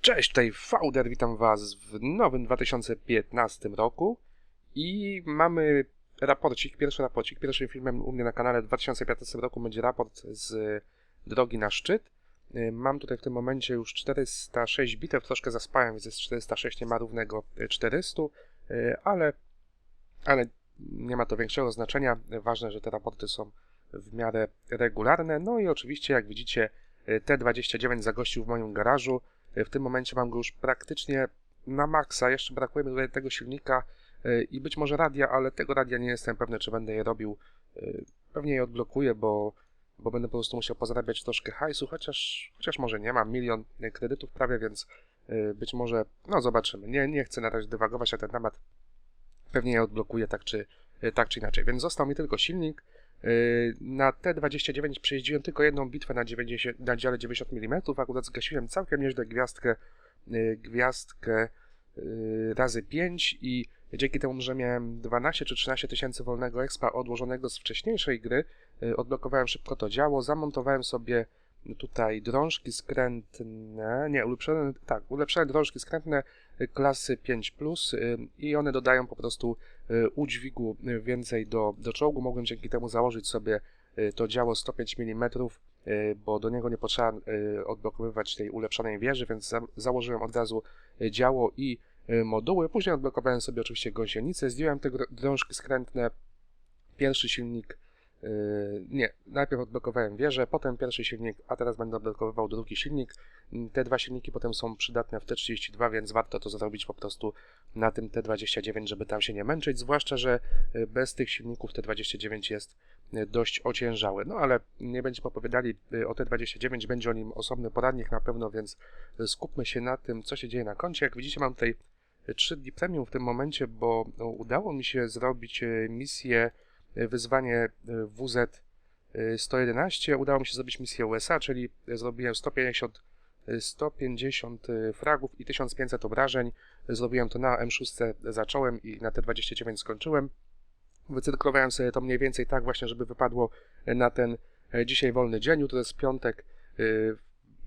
Cześć, tutaj Fauder, witam Was w nowym 2015 roku i mamy raporcik, pierwszy raporcik, pierwszym filmem u mnie na kanale w 2015 roku będzie raport z drogi na szczyt. Y, Mam tutaj w tym momencie już 406 bitew, troszkę zaspałem, więc jest 406, nie ma równego 400, y, ale, ale nie ma to większego znaczenia. Ważne, że te raporty są w miarę regularne. No i oczywiście, jak widzicie, y, T29 zagościł w moim garażu. W tym momencie mam go już praktycznie na maksa. Jeszcze brakuje mi tutaj tego silnika y, i być może radia, ale tego radia nie jestem pewny, czy będę je robił. Y, Pewnie je odblokuję, bo, bo będę po prostu musiał pozarabiać troszkę hajsu, chociaż, chociaż może nie mam milion kredytów prawie, więc być może, no zobaczymy. Nie, nie chcę na razie dywagować na ten temat. Pewnie je odblokuję tak czy, tak czy inaczej. Więc został mi tylko silnik. Na T29 przejeździłem tylko jedną bitwę na, 90, na dziale 90 mm, akurat zgasiłem całkiem nieźle gwiazdkę, gwiazdkę razy 5 i dzięki temu, że miałem 12 czy 13 tysięcy wolnego expa odłożonego z wcześniejszej gry, odblokowałem szybko to działo, zamontowałem sobie tutaj drążki skrętne, nie, ulepszone, tak, ulepszone drążki skrętne klasy 5+, i one dodają po prostu udźwigu więcej do, do czołgu. Mogłem dzięki temu założyć sobie to działo 105 mm, bo do niego nie potrzeba odblokowywać tej ulepszonej wieży, więc za, założyłem od razu działo i moduły. Później odblokowałem sobie oczywiście gąsienicę, zdjąłem te drążki skrętne, pierwszy silnik nie, najpierw odblokowałem wieżę, potem pierwszy silnik, a teraz będę odblokowywał drugi silnik. Te dwa silniki potem są przydatne w T32, więc warto to zrobić po prostu na tym T29, żeby tam się nie męczyć, zwłaszcza, że yy, bez tych silników T29 jest yy, dość ociężały. No ale nie będziemy opowiadali o T29, będzie o nim osobny poradnik na pewno, więc skupmy się na tym, co się dzieje na koncie. Jak widzicie, mam tutaj 3 dni premium w tym momencie, bo udało mi się zrobić misję wyzwanie WZ 111. Udało mi się zrobić misję USA, czyli zrobiłem 150, 150 fragów i 1500 obrażeń. Zrobiłem to na M6, zacząłem i na T29 skończyłem. Wycyrklowałem sobie to mniej więcej tak właśnie, żeby wypadło na ten dzisiaj wolny dzień. Jutro jest piątek.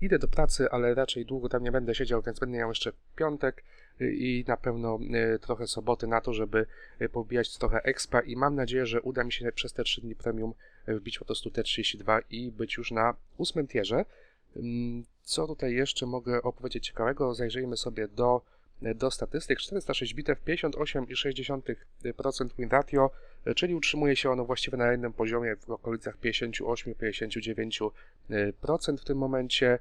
Idę do pracy, ale raczej długo tam nie będę siedział, więc będę miał jeszcze piątek i na pewno trochę soboty na to, żeby pobijać trochę expa i mam nadzieję, że uda mi się przez te 3 dni premium wbić po prostu T32 i być już na ósmym tierze. Co tutaj jeszcze mogę opowiedzieć ciekawego? Zajrzyjmy sobie do, do statystyk. 406 bitew, 58,6% win ratio, czyli utrzymuje się ono właściwie na jednym poziomie w okolicach 58-59% w tym momencie.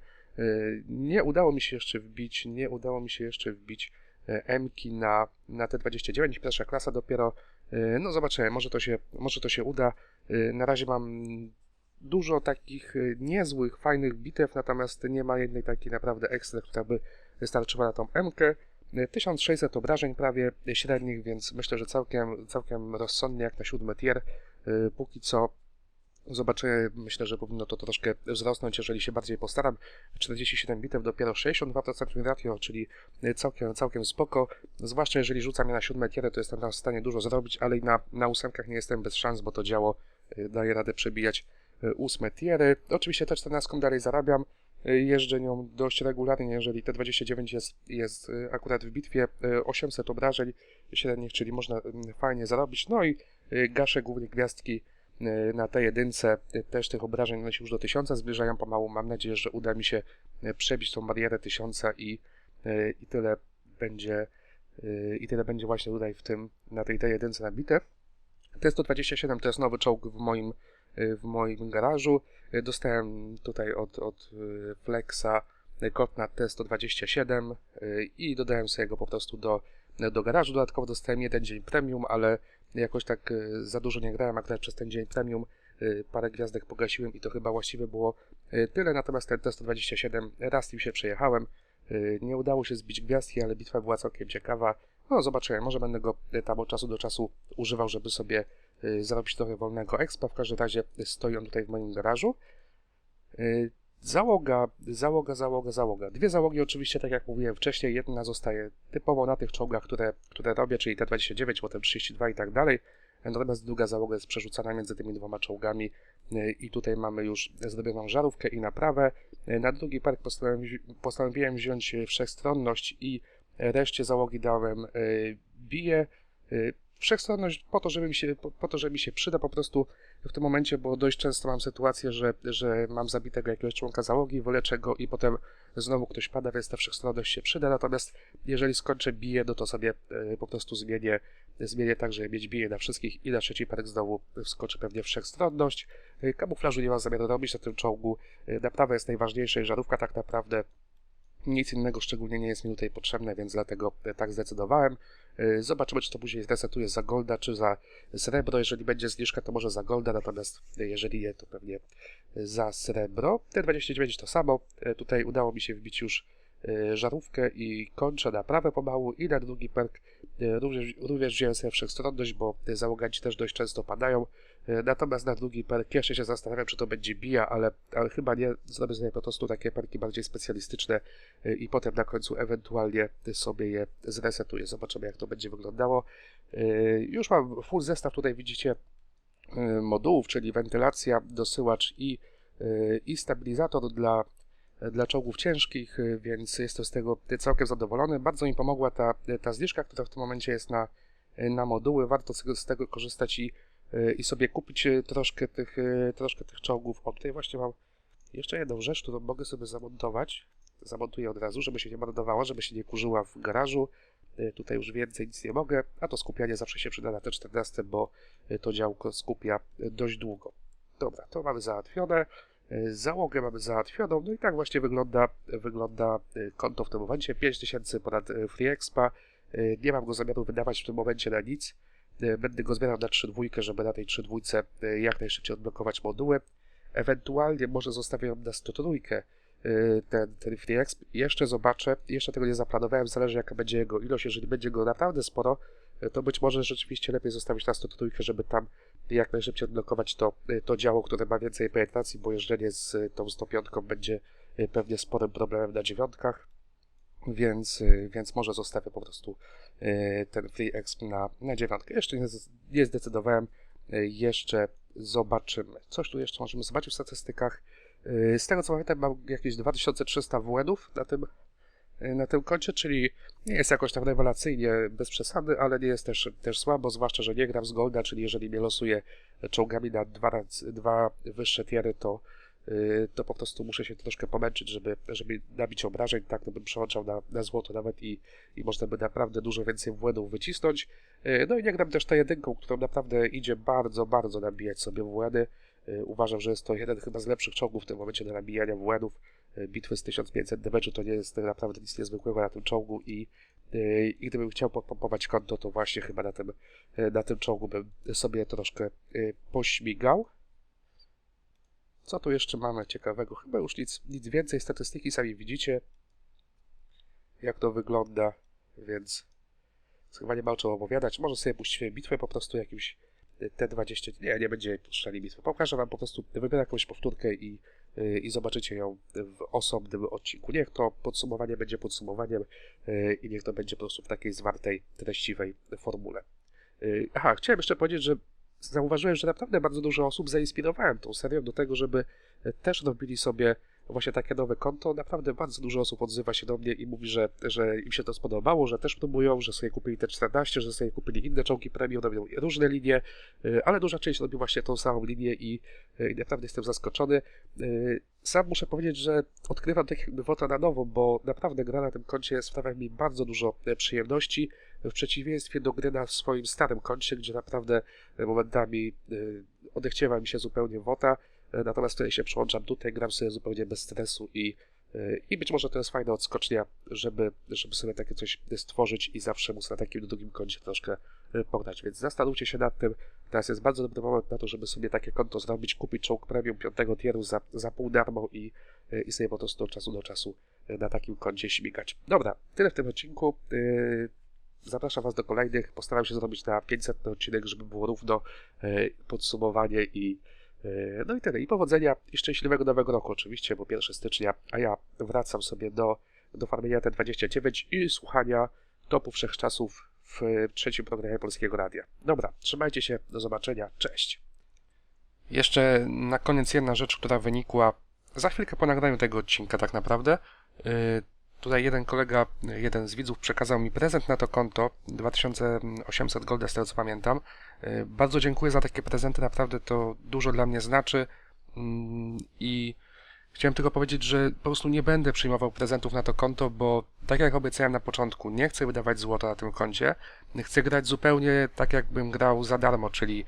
Nie udało mi się jeszcze wbić, nie udało mi się jeszcze wbić M-ki na, na T29, pierwsza klasa dopiero. No zobaczymy, może to się, może to się uda. Na razie mam dużo takich niezłych, fajnych bitew, natomiast nie ma jednej takiej naprawdę ekstra, która by wystarczyła na tą M-kę. 1600 obrażeń prawie średnich, więc myślę, że całkiem, całkiem rozsądnie jak na siódmy tier. Póki co Zobaczymy, myślę, że powinno to troszkę wzrosnąć, jeżeli się bardziej postaram. 47 bitew, dopiero 62% ratio, czyli całkiem, całkiem spoko. Zwłaszcza jeżeli rzucam je na siódme tierę, to jestem w stanie dużo zrobić, ale i na, na ósemkach nie jestem bez szans, bo to działo daje radę przebijać ósme tiery. Oczywiście te 14 dalej zarabiam. Jeżdżę nią dość regularnie, jeżeli T29 jest, jest akurat w bitwie 800 obrażeń średnich, czyli można fajnie zarobić. No i gaszę głównie gwiazdki na tej jedynce też tych obrażeń one się już do 1000 zbliżają pomału. Mam nadzieję, że uda mi się przebić tą barierę 1000 i, i tyle będzie i tyle będzie właśnie tutaj w tym, na tej, tej jedynce nabite. T127 to jest nowy czołg w moim, w moim garażu. Dostałem tutaj od, od Flexa kod na T127 i dodałem sobie go po prostu do, do garażu. Dodatkowo dostałem jeden dzień premium, ale jakoś tak e, za dużo nie grałem, akurat przez ten dzień premium e, parę gwiazdek pogasiłem i to chyba właściwie było e, tyle, natomiast ten T127 raz nim się przejechałem, nie udało się zbić gwiazdki, ale bitwa była całkiem ciekawa, no zobaczymy, może będę go tam od czasu do czasu używał, żeby sobie zarobić trochę wolnego expa, w każdym razie stoi on tutaj w moim garażu. Załoga, załoga, załoga, załoga. Dwie załogi oczywiście, tak jak mówiłem wcześniej, jedna zostaje typowo na tych czołgach, które, które robię, czyli T29, potem 32 i tak dalej. natomiast druga załoga jest przerzucana między tymi dwoma czołgami e, i tutaj mamy już zrobioną żarówkę i naprawę. E, Na drugi park postanowi, postanowiłem wziąć e, wszechstronność i reszcie załogi dałem bije. Wszechstronność po to, żeby mi się, po, po to, że mi się przyda po prostu w tym momencie, bo dość często mam sytuację, że, że mam zabitego jakiegoś członka załogi, wyleczę go i potem znowu ktoś pada, więc ta wszechstronność się przyda. Natomiast jeżeli skończę bije, no to sobie e, po prostu zmienię, zmienię tak, żeby mieć bije na wszystkich i na trzeci park znowu wskoczy pewnie wszechstronność. E, Kamuflażu nie mam zamiaru robić na tym czołgu. E, Naprawa jest najważniejsza i żarówka tak naprawdę nic innego szczególnie nie jest mi tutaj potrzebne, więc dlatego e, tak zdecydowałem. E, Zobaczymy, czy to później zresetuje za golda, czy za srebro. Jeżeli będzie zniżka, to może za golda, natomiast e, jeżeli nie, to pewnie za srebro. T29 to samo. Tutaj udało mi się wbić już żarówkę i kończę naprawę pomału i na drugi perk również, również wziąłem sobie wszechstronność, bo załoganci też dość często padają. E, Natomiast na drugi perk jeszcze się zastanawiam, czy to będzie bija, ale, ale chyba nie. Zrobię sobie po prostu takie perki bardziej specjalistyczne e, i potem na końcu ewentualnie sobie je zresetuję. Zobaczymy, jak to będzie wyglądało. E, Już mam full zestaw, tutaj widzicie modułów, czyli wentylacja, dosyłacz i, i stabilizator dla, dla czołgów ciężkich, więc jestem z tego całkiem zadowolony. Bardzo mi pomogła ta, ta zniżka, która w tym momencie jest na, na moduły. Warto z tego, z korzystać i, i sobie kupić e, troszkę tych, e, troszkę tych czołgów. O, tutaj właśnie mam jeszcze jedną rzecz, którą mogę sobie zamontować. Zamontuję od razu, żeby się nie marnowała, żeby się nie kurzyła w garażu. E, Tutaj już więcej nic nie mogę, a to skupianie zawsze się przyda na T14, bo e, to działko skupia e, dość długo. Dobra, to mamy załatwione. E, Załogę mamy załatwioną. No i tak właśnie wygląda, wygląda e, konto w tym momencie. 5000 ponad e, Free Expa. E, Nie mam go zamiaru wydawać w tym momencie na nic. E, Będę go zbierał na 3.2, żeby na tej 3.2 e, jak najszybciej odblokować moduły. Ewentualnie może zostawię na 103 e, ten, ten Exp. Jeszcze zobaczę. Jeszcze tego nie zaplanowałem. Zależy jaka będzie jego ilość. Jeżeli będzie go naprawdę sporo, to być może rzeczywiście lepiej zostawić na 103, żeby tam jak najszybciej odblokować to, to działo, które ma więcej penetracji, bo jeżdżenie z tą 105 będzie pewnie sporym problemem na dziewiątkach, więc, e, więc może zostawię po prostu e, ten Free Exp na, na dziewiątkę. Jeszcze nie, zdecydowałem, e, jeszcze zobaczymy. Coś tu jeszcze możemy zobaczyć w statystykach. Z tego co pamiętam mam jakieś 2300 WN-ów na tym, na tym koncie, czyli nie jest jakoś tam rewelacyjnie bez przesady, ale nie jest też, też słabo, zwłaszcza, że nie gram z Golda, czyli jeżeli mnie losuje czołgami na dwa, dwa wyższe tiery, to, to po prostu muszę się troszkę pomęczyć, żeby, żeby nabić obrażeń, tak to bym przełączał na, na złoto nawet i, i można by naprawdę dużo więcej WN-ów wycisnąć. Yy, No i nie gram też ta jedynką, którą naprawdę idzie bardzo, bardzo nabijać sobie WN-y. Yy, Uważam, że jest to jeden chyba z lepszych czołgów w tym momencie do nabijania WN-ów. Bitwy z 1500 damage'u to nie jest naprawdę nic niezwykłego na tym czołgu i I gdybym chciał podpompować konto, to właśnie chyba na tym, na tym czołgu bym sobie troszkę pośmigał. Co tu jeszcze mamy ciekawego? Chyba już nic, nic więcej. Statystyki sami widzicie, jak to wygląda, więc chyba nie ma o czym opowiadać. Może sobie puścimy bitwę po prostu jakimś yy, T20. Nie, nie będzie puszczali bitwy. Pokażę wam po prostu, wybiorę jakąś powtórkę i, yy, i zobaczycie ją w osobnym odcinku. Niech to podsumowanie będzie podsumowaniem yy, i niech to będzie po prostu w takiej zwartej, treściwej formule. Aha, chciałem jeszcze powiedzieć, że zauważyłem, że naprawdę bardzo dużo osób zainspirowałem tą serią do tego, żeby e, też robili sobie właśnie takie nowe konto. Naprawdę bardzo dużo osób odzywa się do mnie i mówi, że, że im się to spodobało, że też próbują, że sobie kupili te 14, że sobie kupili inne czołgi premium, robią różne linie, yy, ale duża część robi właśnie tą samą linię i, yy, i naprawdę jestem zaskoczony. Yy, Sam muszę powiedzieć, że odkrywam tak jakby WOTA na nowo, bo naprawdę gra na tym koncie sprawia mi bardzo dużo e, przyjemności, w przeciwieństwie do gry na swoim starym koncie, gdzie naprawdę e, momentami yy, odechciewa mi się zupełnie WOTA, e, natomiast tutaj się przyłączam tutaj, gram sobie zupełnie bez stresu i, e, i być może to jest fajna odskocznia, żeby, żeby sobie takie coś stworzyć i zawsze móc na takim drugim koncie troszkę e, pograć, więc zastanówcie się nad tym. Teraz jest bardzo dobry moment na to, żeby sobie takie konto zrobić, kupić czołg premium 5 tieru za, za pół darmo i, e, i sobie po prostu od czasu do czasu e, na takim koncie śmigać. Dobra, tyle w tym odcinku. Zapraszam Was do kolejnych. Postaram się zrobić na 500 odcinek, żeby było równo e, podsumowanie i e, no i tyle. I powodzenia i szczęśliwego nowego roku oczywiście, bo 1 stycznia, a ja wracam sobie do, do farmienia T29 i słuchania topu wszechczasów w trzecim programie Polskiego Radia. Dobra, trzymajcie się, do zobaczenia, cześć. Jeszcze na koniec jedna rzecz, która wynikła za chwilkę po nagraniu tego odcinka tak naprawdę. Tutaj jeden kolega, jeden z widzów przekazał mi prezent na to konto, 2800 golda z tego co pamiętam. Yy, Bardzo dziękuję za takie prezenty, naprawdę to dużo dla mnie znaczy Mm, i chciałem tylko powiedzieć, że po prostu nie będę przyjmował prezentów na to konto, bo tak jak obiecałem na początku, nie chcę wydawać złota na tym koncie, chcę grać zupełnie tak jakbym grał za darmo, czyli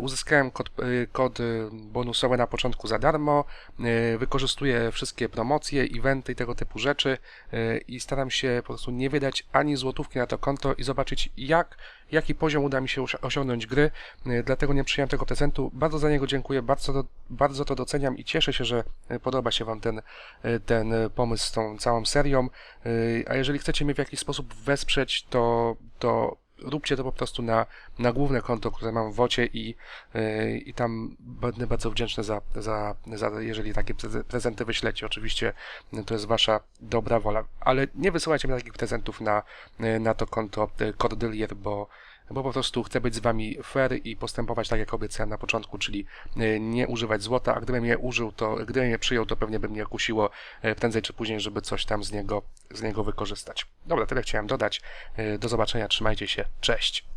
Uzyskałem kod, e, kod e, bonusowy na początku za darmo, e, wykorzystuję wszystkie promocje, eventy i tego typu rzeczy e, i staram się po prostu nie wydać ani złotówki na to konto i zobaczyć jak, jaki poziom uda mi się osią- osiągnąć gry, E, dlatego nie przyjąłem tego prezentu. Bardzo za niego dziękuję, bardzo bardzo to doceniam i cieszę się, że e, podoba się Wam ten, e, ten e, pomysł z tą całą serią, E, a jeżeli chcecie mnie w jakiś sposób wesprzeć, to, to róbcie to po prostu na, na główne konto, które mam w wocie i, yy, i tam będę bardzo wdzięczny za, za, za jeżeli takie preze- prezenty wyślecie. Oczywiście yy, to jest wasza dobra wola, ale nie wysyłajcie mi takich prezentów na, yy, na to konto Cordelier, bo bo po prostu chcę być z wami fair i postępować tak, jak obiecałem na początku, czyli yy, nie używać złota, a gdybym je użył, to gdybym je przyjął, to pewnie by mnie kusiło yy, prędzej czy później, żeby coś tam z niego, z niego wykorzystać. Dobra, tyle chciałem dodać. Yy, Do zobaczenia, trzymajcie się, cześć.